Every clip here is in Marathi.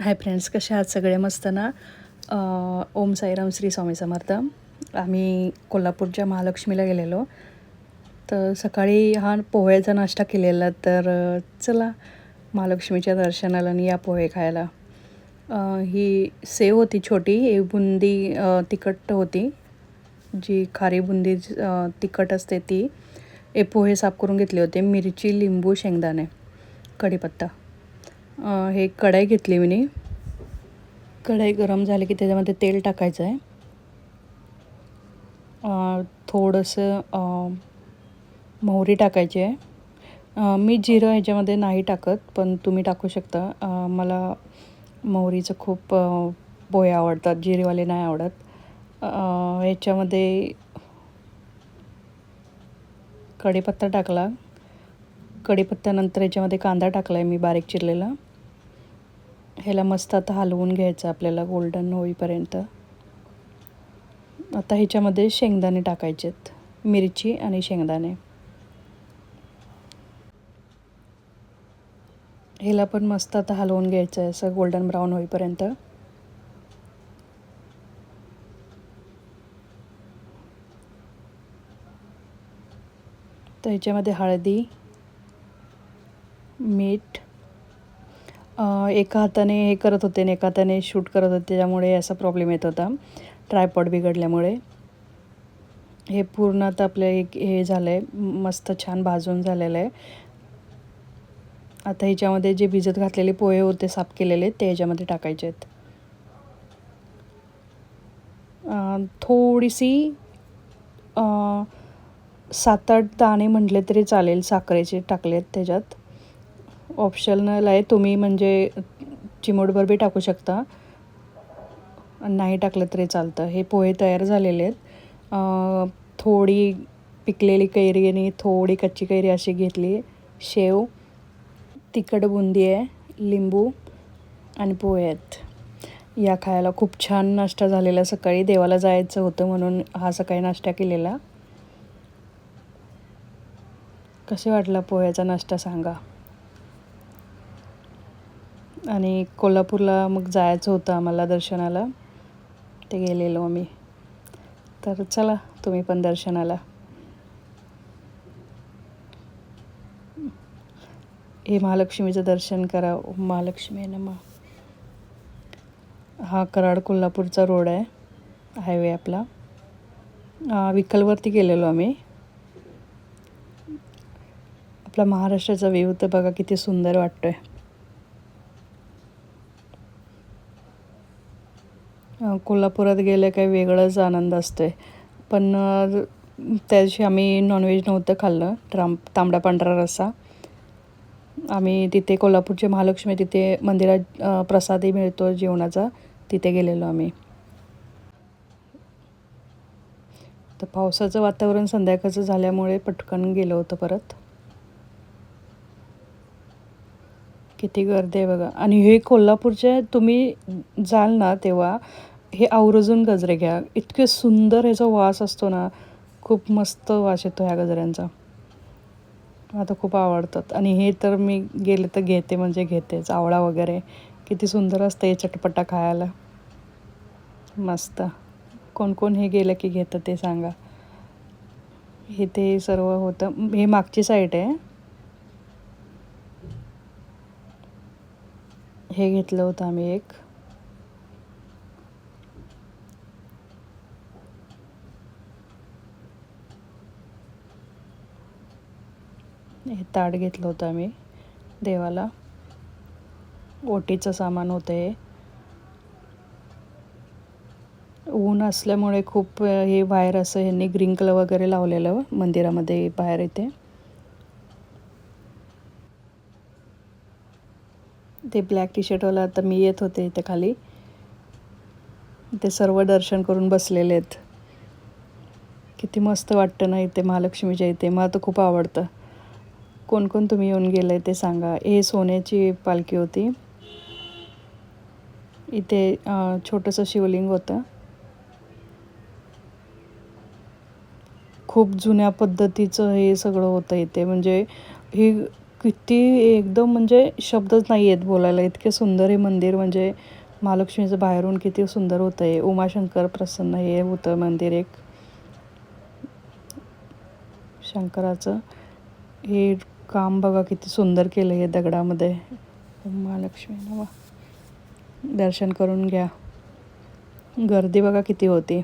हाय फ्रेंड्स कसे आहात सगळे? मस्त ना? ओम साईराम श्री स्वामी समर्थ. आम्ही कोल्हापूरच्या महालक्ष्मीला गेलेलो. तर सकाळी हा पोह्याचा नाश्ता केलेला तर चला महालक्ष्मीच्या दर्शनाला आणि या पोहे खायला. ही सेव होती छोटी ही बुंदी तिखट होती. जी खारी बुंदी तिखट असते ती. हे पोहे साफ करून घेतले होते मिरची लिंबू शेंगदाणे कढीपत्ता. हे कढाई घेतली मी. कढाई गरम झाली की त्याच्यामध्ये तेल टाकायचं आहे थोडंसं मोहरी टाकायची आहे. मी जिरं ह्याच्यामध्ये नाही टाकत पण तुम्ही टाकू शकता. मला मोहरीचं खूप पोहे आवडतात जिरेवाले नाही आवडत. ह्याच्यामध्ये कढीपत्ता टाकला. कढीपत्त्यानंतर याच्यामध्ये कांदा टाकला आहे मी बारीक चिरलेला. ह्याला मस्त आता हलवून घ्यायचं आपल्याला गोल्डन होईपर्यंत. आता ह्याच्यामध्ये शेंगदाणे टाकायचे आहेत मिरची आणि शेंगदाणे. ह्याला पण मस्त आता हलवून घ्यायचं आहे असं गोल्डन ब्राऊन होईपर्यंत. तर ह्याच्यामध्ये हळदी मीठ एका हाताने हे करत होते आणि एका हाताने शूट करत होते त्यामुळे असा प्रॉब्लेम येत होता. ट्रायपॉड बिघडल्यामुळे. हे पूर्ण आता आपलं एक हे झालं आहे मस्त छान भाजून झालेलं आहे. आता ह्याच्यामध्ये जे भिजत घातलेले पोहे होते साफ केलेले ते ह्याच्यामध्ये टाकायचे आहेत. थोडीशी सात आठ दाणे म्हटले तरी चालेल साखरेचे टाकलेत त्याच्यात. ऑप्शनल आहे तुम्ही म्हणजे चिमूटभर बी टाकू शकता. नाही टाकलं तरी चालतं. हे पोहे तयार झालेले आहेत. थोडी पिकलेली कैरी आणि थोडी कच्ची कैरी अशी घेतली. शेव तिखट बुंदी आहे लिंबू आणि पोहे आहेत. या खायला खूप छान नाश्ता झालेला सकाळी. देवाला जायचं होतं म्हणून हा सकाळी नाश्ता केलेला. कसे वाटला पोह्याचा नाश्ता सांगा. आणि कोल्हापूरला मग जायचं होतं आम्हाला दर्शनाला. ते गेलेलो आम्ही. तर चला तुम्ही पण दर्शनाला. हे महालक्ष्मीचं दर्शन करा. ओम महालक्ष्मी मग हा कराड कोल्हापूरचा रोड आहे हायवे आपला. विकलवरती गेलेलो आम्ही. आपला महाराष्ट्राचा व्ह्यू तर बघा किती सुंदर वाटतो आहे कोल्हापुरात गेलं काही वेगळाच आनंद असतोय. पण त्याशी त्या दिवशी आम्ही नॉनव्हेज नव्हतं खाल्लं ट्राम तांबडा पांढरा रस्सा. आम्ही तिथे कोल्हापूरचे महालक्ष्मी तिथे मंदिरात प्रसादही मिळतो जेवणाचा तिथे गेलेलो आम्ही. तर पावसाचं वातावरण संध्याकाळचं झाल्यामुळे पटकन गेलो होतं परत. किती गर्दी आहे बघा. आणि हे कोल्हापूरचे तुम्ही जाल ना तेव्हा हे आवर्जून गजरे घ्या. इतके सुंदर ह्याचा वास असतो ना खूप मस्त वास येतो ह्या गजऱ्यांचा. आता खूप आवडतात. आणि हे तर मी गेले तर घेते म्हणजे घेतेच. आवळा वगैरे. किती सुंदर असतं हे चटपटा खायला. मस्त. कोण कोण हे गेलं की घेतं ते सांगा. हे ते सर्व होतं. हे मागची साईड आहे. हे घेतलं होतं आम्ही एक. हे ताट घेतलं होतं आम्ही देवाला. ओटीचं सामान होतं हे ऊन असल्यामुळे खूप हे बाहेर असं ह्यांनी ग्रीन कलर वगैरे लावलेलं मंदिरामध्ये बाहेर येते ते ब्लॅक टी शर्टवाला आता मी येत होते इथे खाली. ते सर्व दर्शन करून बसलेले आहेत. किती मस्त वाटतं ना इथे महालक्ष्मीच्या इथे. मला तर खूप आवडतं. कोण कोण तुम्ही येऊन गेलं आहे ते सांगा. हे सोन्याची पालखी होती. इथे छोटंसं शिवलिंग होतं. खूप जुन्या पद्धतीचं हे सगळं होतं इथे. म्हणजे ही किती एकदम म्हणजे शब्दच नाही आहेत बोलायला. इतके सुंदर हे मंदिर म्हणजे महालक्ष्मीचं बाहेरून किती सुंदर होतं आहे उमाशंकर प्रसन्न हे होतं मंदिर एक. शंकराचं हे काम बघा किती सुंदर केलं आहे दगडामध्ये. महालक्ष्मी नवा दर्शन करून घ्या. गर्दी बघा किती होती.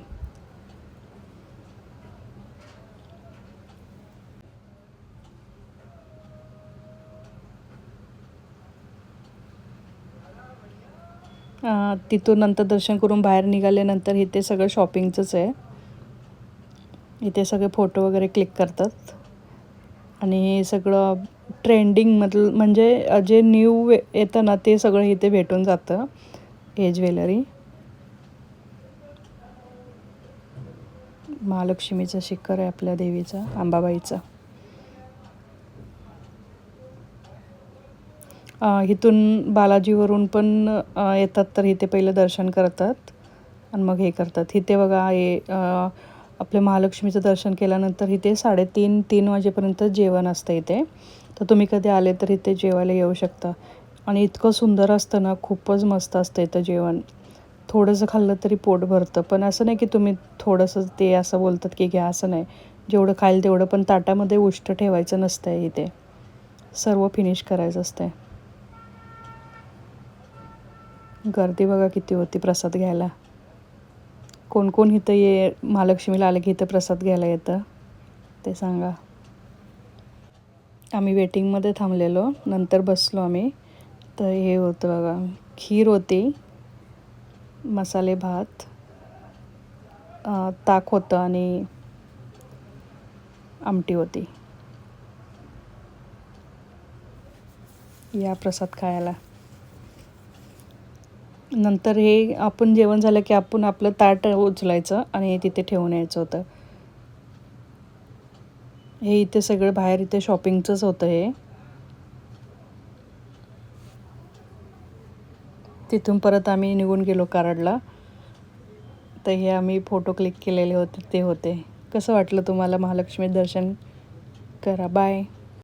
तिथून नंतर दर्शन करून बाहेर निघाल्यानंतर इथे सगळं शॉपिंगचंच आहे. इथे सगळे फोटो वगैरे क्लिक करतात. आणि हे सगळं ट्रेंडिंगमधलं म्हणजे जे न्यू येतं ना ते सगळं इथे भेटून जातं. हे ज्वेलरी महालक्ष्मीचं शिखर आहे आपल्या देवीचं अंबाबाईचं इथून बालाजीवरून पण येतात तर इथे पहिलं दर्शन करतात. आणि मग हे करतात. इथे बघा हे आपल्या महालक्ष्मीचं दर्शन केल्यानंतर इथे साडेतीन तीन वाजेपर्यंत जेवण असतं इथे. तर तुम्ही कधी आले तर इथे जेवायला येऊ शकता. आणि इतकं सुंदर असतं ना खूपच मस्त असतं इथं जेवण. थोडंसं खाल्लं तरी पोट भरतं. पण असं नाही की तुम्ही थोडंसं ते असं बोलतात की घ्या असं नाही. जेवढं खाईल तेवढं पण ताटामध्ये उष्ट ठेवायचं नसतं आहे इथे. सर्व फिनिश करायचं असतं आहे गर्दी बघा किती होती प्रसाद घ्यायला. कोण कोण इथं ये महालक्ष्मीला आलं की इथं प्रसाद घ्यायला येतं ते सांगा. आम्ही वेटिंगमध्ये थांबलेलो नंतर बसलो आम्ही. तर हे होतं बघा खीर होती मसाले भात ताक होतं आणि आमटी होती. या प्रसाद खायला. नंतर हे आपण जेवण झालं की आपण आपलं ताट उचलायचं आणि हे तिथे ठेवून यायचं होतं. हे इथे सगळं बाहेर इथे शॉपिंगचंच होतं हे. तिथून परत आम्ही निघून गेलो कराडला. तर हे आम्ही फोटो क्लिक केलेले होते ते होते. कसं वाटलं तुम्हाला महालक्ष्मी दर्शन करा? बाय